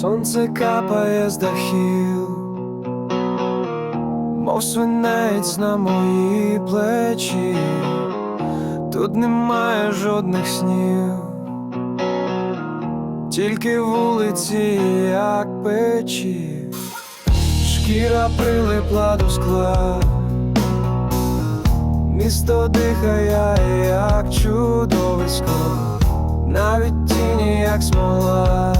Сонце капає з дахів, мов свинець на мої плечі, тут немає жодних снів, тільки вулиці, як печі, шкіра прилипла до скла, місто дихає, як чудовисько, навіть тіні, як смола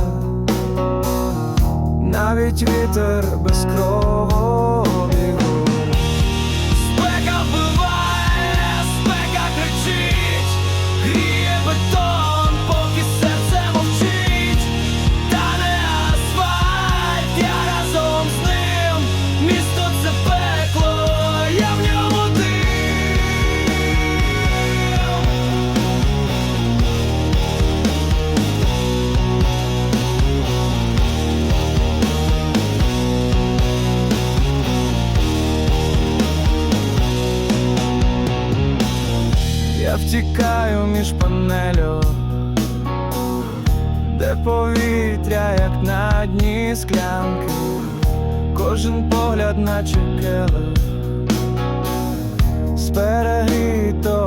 навіть вітер без кровобігу. Я втікаю між панелю, де повітря, як на дні склянки, кожен погляд наче келих з перегрітої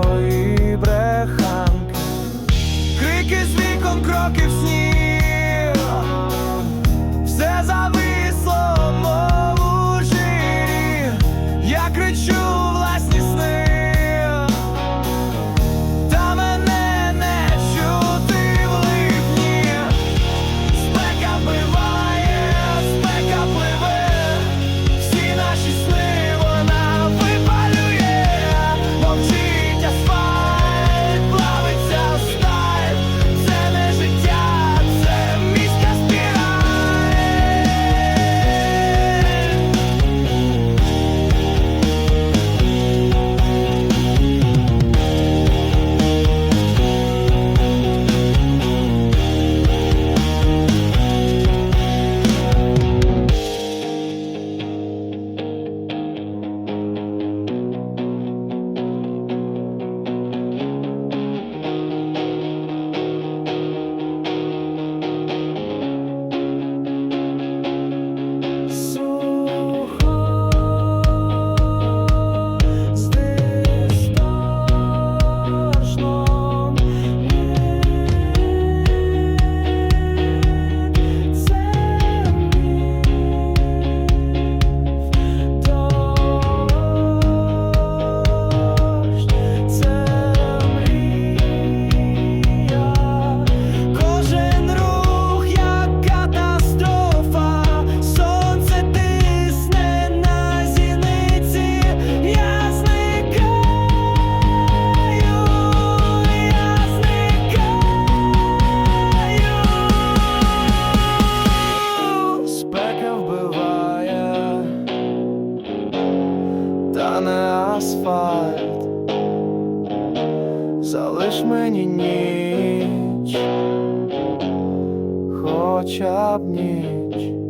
Залиш мені ніч, хоча б ніч.